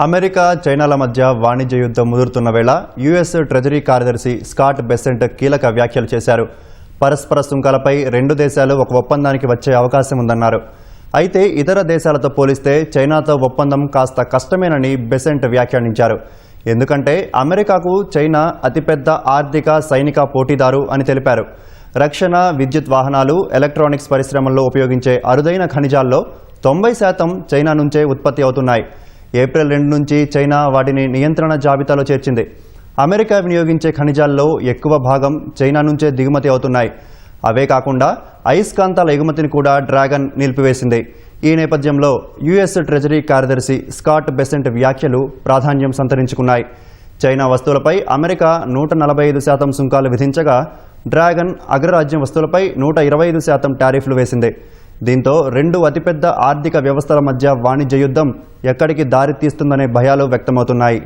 America చైనాల మధ్య వాణిజ్య యుద్ధం ముదురుతున్న వేళ యుఎస్ ట్రెజరీ కార్యదర్శి స్కాట్ బెసెంట్ కీలక వ్యాఖ్యలు చేశారు. పరస్పర సుంకాలపై రెండు దేశాలు ఒక ఒప్పందానికి వచ్చే అవకాశం ఉందన్నారు. అయితే ఇతర దేశాలతో పోలిస్తే చైనాతో ఒప్పందం కాస్త కష్టమేనని బెసెంట్ వ్యాఖ్యానించారు. ఎందుకంటే అమెరికాకు చైనా అతిపెద్ద ఆర్థిక సైనిక పోటీదారు అని తెలిపారు. రక్షణ విద్యుత్ వాహనాలు ఎలక్ట్రానిక్స్ పరిశ్రమల్లో ఉపయోగించే అరుదైన ఖనిజాల్లో తొంభై శాతం చైనా నుంచే ఉత్పత్తి అవుతున్నాయి. ఏప్రిల్ రెండు నుంచి చైనా వాటిని నియంత్రణ జాబితాలో చేర్చింది. అమెరికా వినియోగించే ఖనిజాల్లో ఎక్కువ భాగం చైనా నుంచే దిగుమతి అవుతున్నాయి. అవే కాకుండా అయస్కాంతాల ఎగుమతిని కూడా డ్రాగన్ నిలిపివేసింది. ఈ నేపథ్యంలో యుఎస్ ట్రెజరీ కార్యదర్శి స్కాట్ బెసెంట్ వ్యాఖ్యలు ప్రాధాన్యం సంతరించుకున్నాయి. చైనా వస్తువులపై అమెరికా నూట నలభై ఐదు శాతం సుంకాలు విధించగా డ్రాగన్ అగ్రరాజ్యం వస్తువులపై నూట ఇరవై ఐదు శాతం టారిఫ్లు వేసింది. దీంతో రెండు అతిపెద్ద ఆర్థిక వ్యవస్థల మధ్య వాణిజ్య యుద్ధం ఎక్కడికి దారితీస్తుందనే భయాలు వ్యక్తమవుతున్నాయి.